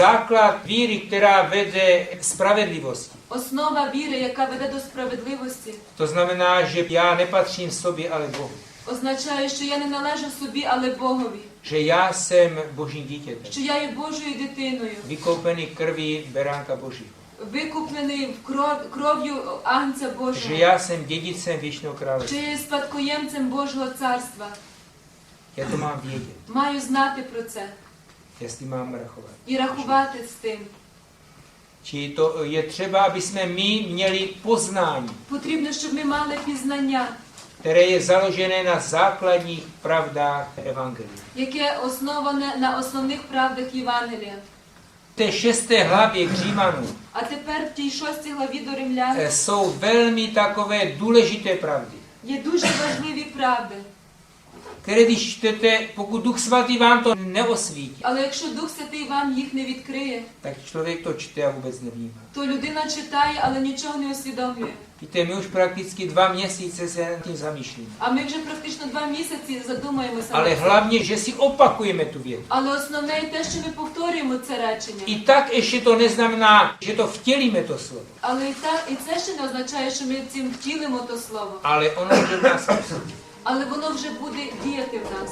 základ víry, která vede k spravedlivosti. Основа віри, яка веде до справедливості, To znamená, že já nepatřím sobě, ale Bohu. означає, що я не належу собі, але Богові, Že já jsem Božím dítětem. що я є Божою дитиною, Vykoupený krví beránka Božího. викуплений в кров, кров'ю Агнця Že Божого, já jsem dědicem věčného що я є спадкоємцем Божого царства. Já to mám vědět, Маю знати про це jestli mám rachovat. і rахувати з тим. Či to je třeba, aby jsme my měli poznání, Потрібно, щоб ми мали пізнання, které je založené na základních pravdách Evangelia. яке основане на основних правдах Євангелія. V té šesté hlavě k Římanům А тепер в тій шостій главі до римлян eh, jsou velmi takové důležité pravdy, є дуже важливі правди. Když čtete, pokud Duch Svatý vám to neosvítí, Але якщо Дух Святий вам їх не відкриє, tak člověk to čte a vůbec nevnímá. то людина читає, ale нічого не усвідомлює. Víte, my už prakticky dva měsíce se nad tím zamýšlíme. А ми вже практично два місяці задумаємося. Цим. hlavně, že si opakujeme tu větu. Але основне те, що ми повторюємо це речення. I tak ještě to neznamená, že to vtělíme to slovo. Але і так, і це ще не означає, що ми цим втілимо то слово. Ale ono bude v nás působit. Але воно вже буде діяти в нас.